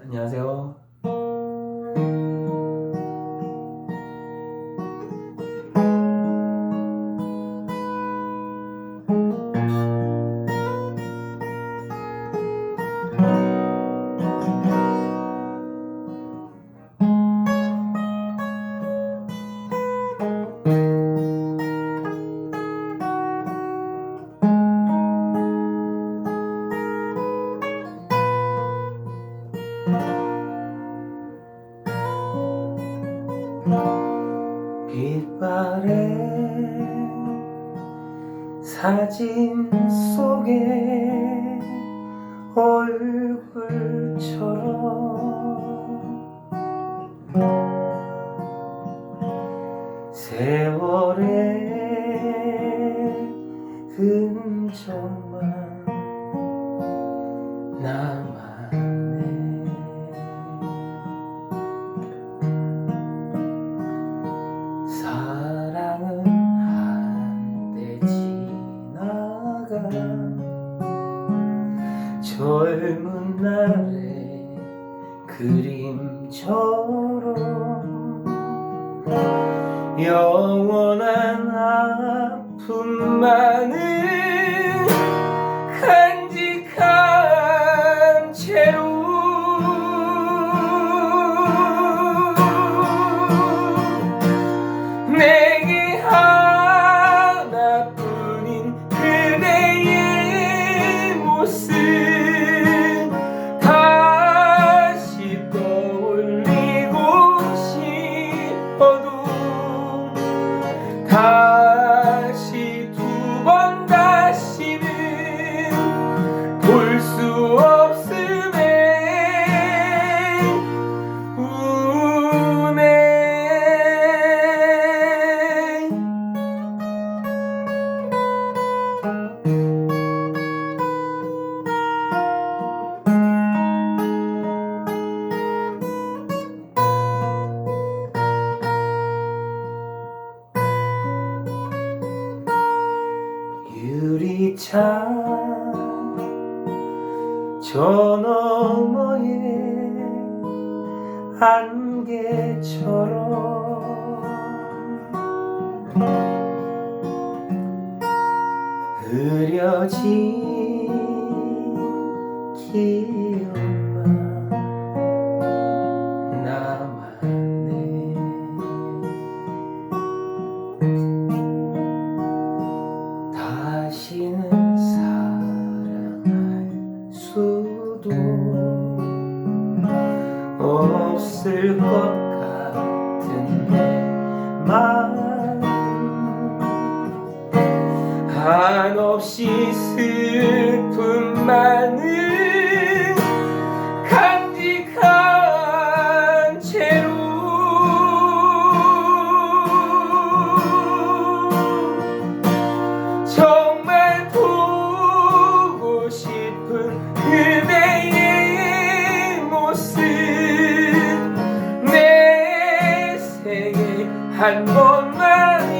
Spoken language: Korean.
안녕하세요. 빛바래 사진 속에 얼굴처럼 세월의 흔적 젊은 날의 그림처럼 영원한 아픔만은 간 유리창 저 너머에 안개처럼 흐려진 없을 것 같은 내 마음 한없이 슬 한 번만이라도